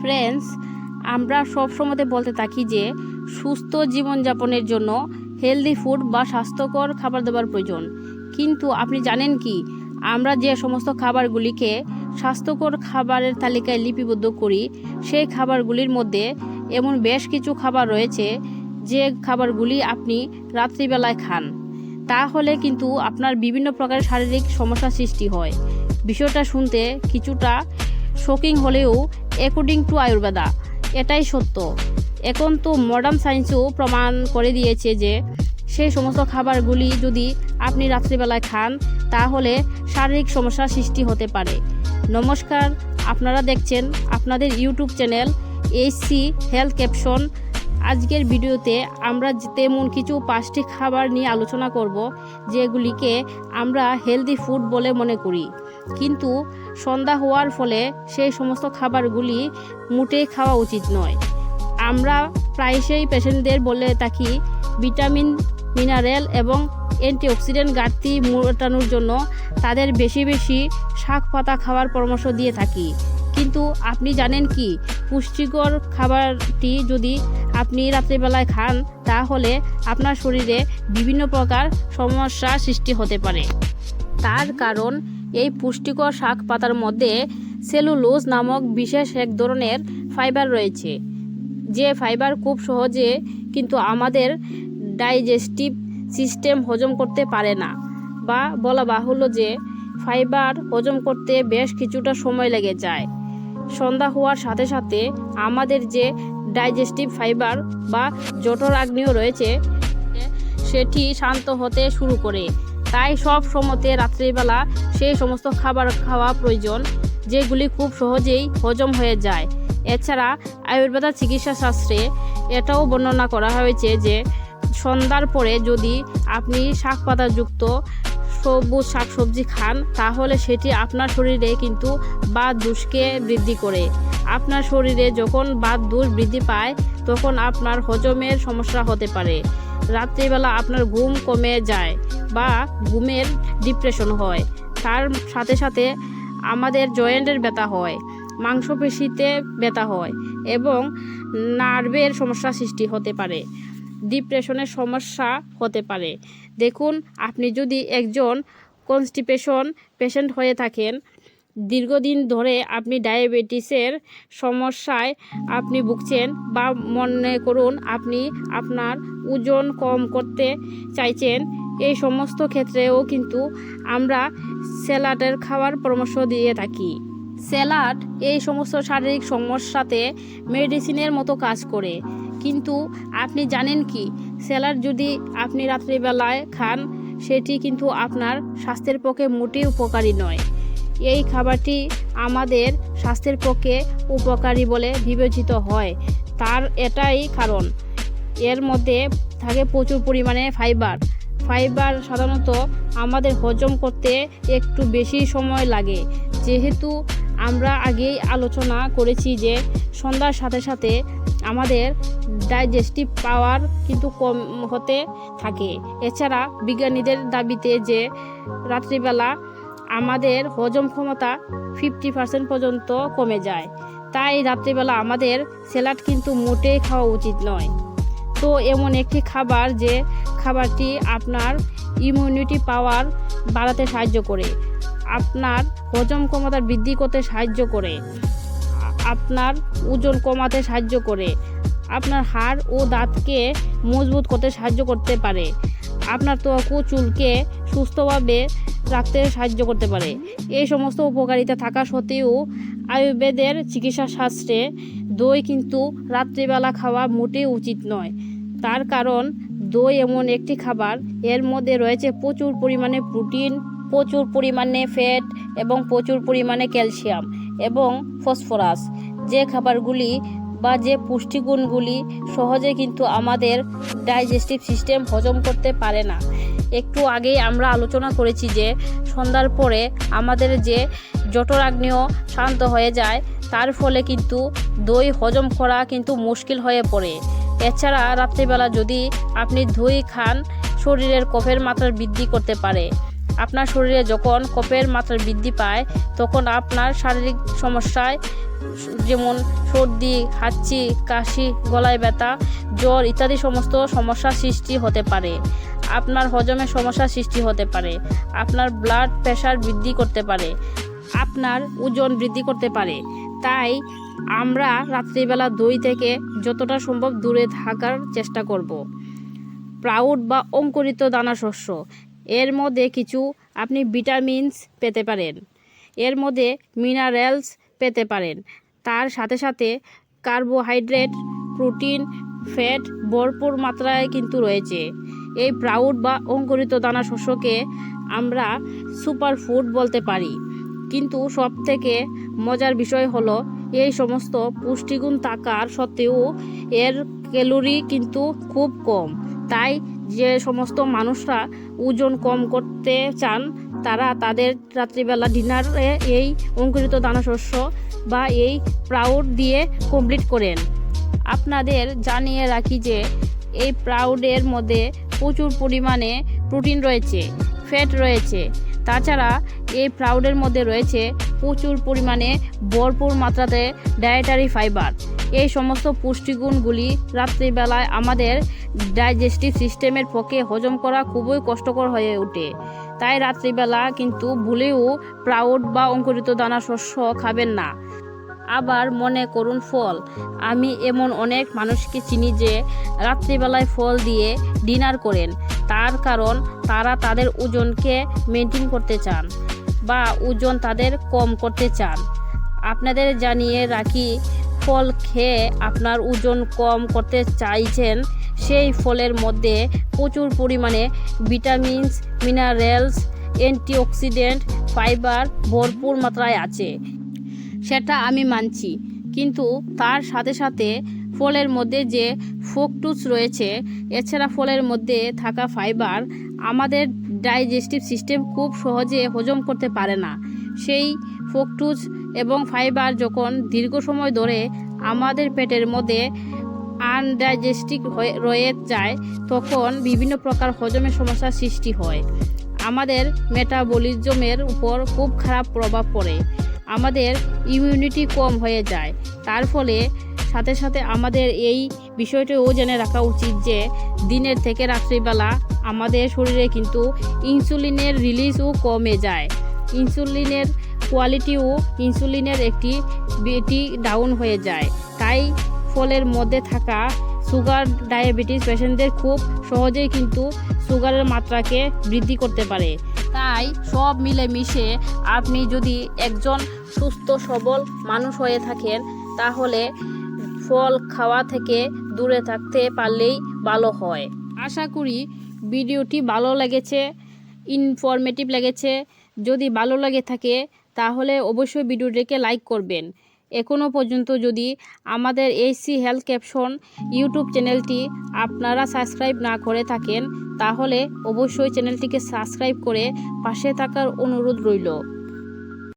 Friends আমরা সব সময়তে বলতে থাকি যে সুস্থ জীবনযাপনের জন্য হেলদি ফুড বা স্বাস্থ্যকর খাবার দাবার প্রয়োজন। কিন্তু আপনি জানেন কি? আমরা যে সমস্ত খাবারগুলিকে স্বাস্থ্যকর খাবারের তালিকায় লিপিবদ্ধ করি, সেই খাবারগুলির মধ্যে এমন বেশ কিছু খাবার রয়েছে যে খাবারগুলি আপনি রাত্রিবেলায় খান। তাহলে কিন্তু আপনার বিভিন্ন প্রকারের শারীরিক সমস্যা সৃষ্টি হয়। বিষয়টা শুনতে কিছুটা শোকিং হলেও অ্যাকর্ডিং টু আয়ুর্বেদা এটাই সত্য। এখন তো মডার্ন সায়েন্সও প্রমাণ করে দিয়েছে যে, সেই সমস্ত খাবারগুলি যদি আপনি রাত্রিবেলায় খান, তাহলে শারীরিক সমস্যার সৃষ্টি হতে পারে। নমস্কার, আপনারা দেখছেন আপনাদের YouTube channel HC health caption আজকের ভিডিওতে আমরা তেমন কিছু পাঁচটি খাবার নিয়ে আলোচনা করব, যেগুলিকে আমরা হেলদি ফুড বলে মনে করি। কিন্তু সন্ধ্যা হওয়ার ফলে সেই সমস্ত খাবারগুলি মোটেই খাওয়া উচিত নয়। আমরা প্রায়শই পেশেন্টদের বলে থাকি, ভিটামিন, মিনারেল এবং অ্যান্টিঅক্সিডেন্ট ঘাটতি মোটানোর জন্য তাদের বেশি বেশি শাক পাতা খাওয়ার পরামর্শ দিয়ে থাকি। কিন্তু আপনি জানেন কি, পুষ্টিকর খাবারটি যদি আপনি রাত্রিবেলায় খান, তাহলে আপনার শরীরে বিভিন্ন প্রকার সমস্যা সৃষ্টি হতে পারে। তার কারণ এই পুষ্টিকর শাক পাতার মধ্যে সেলুলোজ নামক বিশেষ এক ধরনের ফাইবার রয়েছে। যে ফাইবার খুব সহজে কিন্তু আমাদের ডাইজেস্টিভ সিস্টেম হজম করতে পারে না বা বলা বাহুল্য যে ফাইবার হজম করতে বেশ কিছুটা সময় লেগে যায়। সন্ধ্যা হওয়ার সাথে সাথে আমাদের যে ডাইজেস্টিভ ফাইবার বা জঠরাগ্নিও রয়েছে, সেটি শান্ত হতে শুরু করে। তাই সব সময়তে রাত্রিবেলা সেই সমস্ত খাবার খাওয়া প্রয়োজন, যেগুলি খুব সহজেই হজম হয়ে যায়। এছাড়া আয়ুর্বেদা চিকিৎসা শাস্ত্রে এটাও বর্ণনা করা হয়েছে যে, সন্ধ্যার পরে যদি আপনি শাক পাতাযুক্ত সবুজ শাকসবজি খান, তাহলে সেটি আপনার শরীরে কিন্তু বাত দোষকে বৃদ্ধি করে। আপনার শরীরে যখন বাত দোষ বৃদ্ধি পায়, তখন আপনার হজমের সমস্যা হতে পারে। রাত্রিবেলা আপনার ঘুম কমে যায় বা ঘুমের ডিপ্রেশন হয়। তার সাথে সাথে আমাদের জয়েন্টের ব্যথা হয়, মাংসপেশিতে ব্যথা হয় এবং নার্ভের সমস্যা সৃষ্টি হতে পারে ডিপ্রেশনের সমস্যা হতে পারে। দেখুন, আপনি যদি একজন কনস্টিপেশন পেশেন্ট হয়ে থাকেন দীর্ঘদিন ধরে আপনি ডায়াবেটিসের সমস্যায় আপনি ভুগছেন বা মনে করুন আপনি আপনার ওজন কম করতে চাইছেন, এই সমস্ত ক্ষেত্রেও কিন্তু আমরা স্যালাডের খাওয়ার পরামর্শ দিয়ে থাকি। স্যালাড এই সমস্ত শারীরিক সমস্যাতে মেডিসিনের মতো কাজ করে। কিন্তু আপনি জানেন কি, স্যালাড যদি আপনি রাত্রিবেলায় খান, সেটি কিন্তু আপনার স্বাস্থ্যের পক্ষে মোটেই উপকারী নয়। এই খাবারটি আমাদের স্বাস্থ্যের পক্ষে উপকারী বলে বিবেচিত হয়। তার এটাই কারণ। এর মধ্যে থাকে প্রচুর পরিমাণে ফাইবার। ফাইবার সাধারণত আমাদের হজম করতে একটু বেশি সময় লাগে। যেহেতু আমরা আগেই আলোচনা করেছি যে সন্ধ্যার সাথে সাথে আমাদের ডাইজেস্টিভ পাওয়ার কিন্তু কম হতে থাকে। এছাড়া বিজ্ঞানীদের দাবিতে যে রাত্রিবেলা আমাদের হজম ক্ষমতা ফিফটি পার্সেন্ট পর্যন্ত কমে যায়। তাই রাত্রিবেলা আমাদের স্যালাড কিন্তু মোটেই খাওয়া উচিত নয়। তো এমন একটি খাবার যে খাবারটি আপনার ইমিউনিটি পাওয়ার বাড়াতে সাহায্য করে, আপনার হজম ক্ষমতা বৃদ্ধি করতে সাহায্য করে, আপনার ওজন কমাতে সাহায্য করে, আপনার হাড় ও দাঁতকে মজবুত করতে সাহায্য করতে পারে। আপনার ত্বক চুলকে সুস্থভাবে রাখতে সাহায্য করতে পারে। এই সমস্ত উপকারিতা থাকা সত্ত্বেও আয়ুর্বেদের চিকিৎসা শাস্ত্রে দই কিন্তু রাত্রিবেলা খাওয়া মোটেই উচিত নয়। তার কারণ, দই এমন একটি খাবার, এর মধ্যে রয়েছে প্রচুর পরিমাণে প্রোটিন, প্রচুর পরিমাণে ফ্যাট এবং প্রচুর পরিমাণে ক্যালসিয়াম এবং ফসফরাস। যে খাবারগুলি বা যে পুষ্টিগুণগুলি সহজে কিন্তু আমাদের ডাইজেস্টিভ সিস্টেম হজম করতে পারে না। একটু আগেই আমরা আলোচনা করেছি যে, সন্ধ্যার পরে আমাদের যে জঠরাগ্নিও শান্ত হয়ে যায়, তার ফলে কিন্তু দই হজম করা কিন্তু মুশকিল হয়ে পড়ে। এছাড়া রাত্রিবেলা যদি আপনি দই খান, শরীরের কফের মাত্রা বৃদ্ধি করতে পারে। আপনার শরীরে যখন কফের মাত্রা বৃদ্ধি পায়, তখন আপনার শারীরিক সমস্যায় যেমন সর্দি, হাঁচি, কাশি, গলায় ব্যথা, জ্বর ইত্যাদি সমস্ত সমস্যার সৃষ্টি হতে পারে। আপনার হজমের সমস্যার সৃষ্টি হতে পারে। আপনার ব্লাড প্রেশার বৃদ্ধি করতে পারে। আপনার ওজন বৃদ্ধি করতে পারে। তাই আমরা রাত্রিবেলা দই থেকে যতটা সম্ভব দূরে থাকার চেষ্টা করব। প্রাউড বা অঙ্কুরিত দানা শস্য। এর মধ্যে কিছু আপনি ভিটামিনস পেতে পারেন। এর মধ্যে মিনারেলস পেতে পারেন। তার সাথে সাথে কার্বোহাইড্রেট, প্রোটিন, ফ্যাট ভরপুর মাত্রায় কিন্তু রয়েছে। এই প্রাউড বা অঙ্কুরিত দানা শস্যকে আমরা সুপার ফুড বলতে পারি। কিন্তু সব থেকে মজার বিষয় হলো, এই সমস্ত পুষ্টিগুণ থাকার সত্ত্বেও এর ক্যালোরি কিন্তু খুব কম। তাই যে সমস্ত মানুষরা ওজন কম করতে চান তারা তাদের রাত্রিবেলা ডিনারে এই অঙ্কুরিত দানাশস্য বা এই প্রাউড দিয়ে কমপ্লিট করেন। আপনাদের জানিয়ে রাখি যে এই প্রাউডের মধ্যে প্রচুর পরিমাণে প্রোটিন রয়েছে, ফ্যাট রয়েছে। তাছাড়া এই প্রাউডের মধ্যে রয়েছে প্রচুর পরিমাণে ভরপুর মাত্রাতে ডায়েটারি ফাইবার এই সমস্ত পুষ্টিগুণগুলি রাত্রিবেলায় আমাদের ডাইজেস্টিভ সিস্টেমের পক্ষে হজম করা খুবই কষ্টকর হয়ে ওঠে। তাই রাত্রিবেলা কিন্তু ভুলেও প্রাউড বা অঙ্কুরিত দানা শস্য খাবেন না। আবার মনে করুন ফল। আমি এমন অনেক মানুষকে চিনি যে রাত্রিবেলায় ফল দিয়ে ডিনার করেন। তার কারণ তারা তাদের ওজনকে মেনটেন করতে চান। বা ওজন তাদের কম করতে চান। আপনাদের জানিয়ে রাখি, ফল খেয়ে আপনার ওজন কম করতে চাইছেন, সেই ফলের মধ্যে প্রচুর পরিমাণে ভিটামিনস, মিনারেলস, অ্যান্টিঅক্সিডেন্ট, ফাইবার ভরপুর মাত্রায় আছে। সেটা আমি মানছি, কিন্তু তার সাথে সাথে ফলের মধ্যে যে ফোকটুস রয়েছে, এছাড়া ফলের মধ্যে থাকা ফাইবার আমাদের ডাইজেস্টিভ সিস্টেম খুব সহজে হজম করতে পারে না। সেই ফোকটুস এবং ফাইবার যখন দীর্ঘ সময় ধরে আমাদের পেটের মধ্যে আনডাইজেস্টিক হয়ে রয়ে যায়, তখন বিভিন্ন প্রকার হজমের সমস্যার সৃষ্টি হয়। আমাদের মেটাবলিজমের উপর খুব খারাপ প্রভাব পড়ে। আমাদের ইমিউনিটি কম হয়ে যায়। তার ফলে সাথে সাথে আমাদের এই বিষয়টিও জেনে রাখা উচিত যে দিনের থেকে রাত্রিবেলা আমাদের শরীরে কিন্তু ইনসুলিনের রিলিজও কমে যায়। ইনসুলিনের কোয়ালিটিও ইনসুলিনের একটি বেটি ডাউন হয়ে যায়। তাই ফলের মধ্যে থাকা সুগার, ডায়াবেটিস পেশেন্টদের খুব সহজেই কিন্তু সুগারের মাত্রাকে বৃদ্ধি করতে পারে। তাই সব মিলেমিশে আপনি যদি একজন সুস্থ, সবল মানুষ হয়ে থাকেন, তাহলে ফল খাওয়া থেকে দূরে থাকতে পারলেই ভালো হয়। আশা করি ভিডিওটি ভালো লেগেছে ইনফরমেটিভ লেগেছে। যদি ভালো লাগে থাকে, তাহলে অবশ্যই ভিডিওটিকে লাইক করবেন। এখনও পর্যন্ত যদি আমাদের এইসি হেলথ ক্যাপশন ইউটিউব চ্যানেলটি আপনারা সাবস্ক্রাইব না করে থাকেন, তাহলে অবশ্যই চ্যানেলটিকে সাবস্ক্রাইব করে পাশে থাকার অনুরোধ রইল।